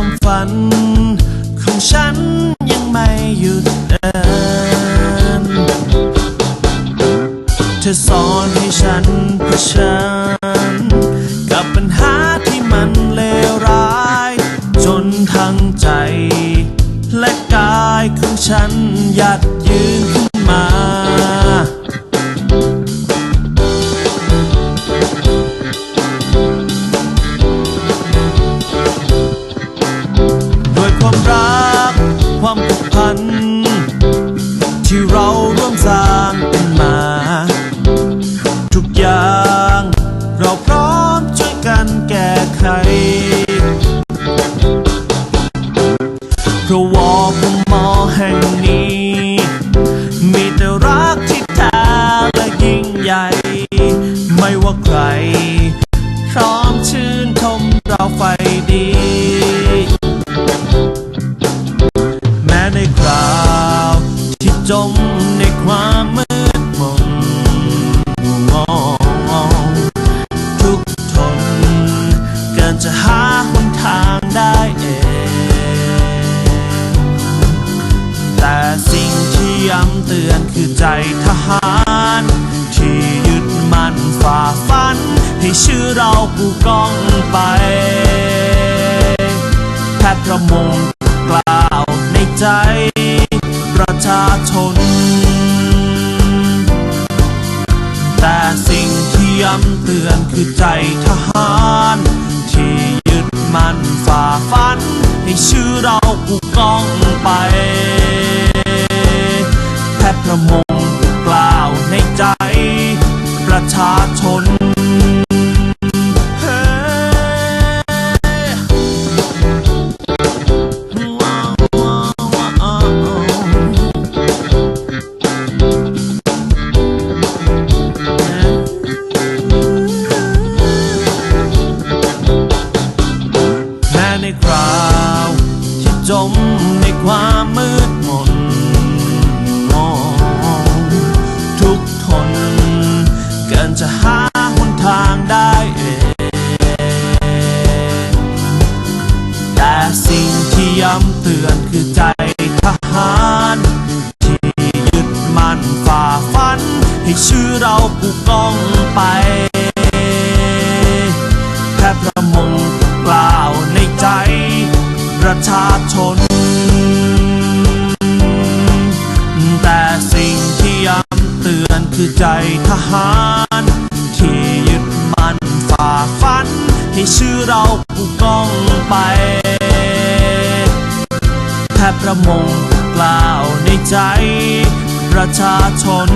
ความฝัน ของฉันยังไม่หยุดเดินเธอสอนให้ฉันเผชิญกับปัญหาที่มันเลวร้าย จนทั้งใจ และกายของฉันหยัด แก้ไข เพราะวอพมอแห่งนี้ มีแต่รักที่แท้และยิ่งใหญ่ ไม่ว่าใคร พร้อมชื่นชมเราไฟดี ทหาร ที่ยึดมั่นฝ่าฟัน ให้ชื่อเราผู้กองไปแพทย์ประมงกล่าวในใจ ประชาชน แต่สิ่งที่ย้ำเตือนคือใจทหาร ที่ยึดมั่นฝ่าฟัน ให้ชื่อเรา ชาชนเฮ้ว้าวว้าวว้าวแม้ในคราวที่จมในความมืด จะหาหนทางได้เอง แต่สิ่งที่ย้ำเตือนคือใจทหาร ที่ยึดมั่นฝ่าฟัน ให้ชื่อเราผู้กองไป แค่ประมงกล่าวในใจ ประชาชน แต่สิ่งที่ย้ำเตือนคือใจทหาร รือเราผู้ก้องไปแค่ประมงกล่าวในใจ ประชาชน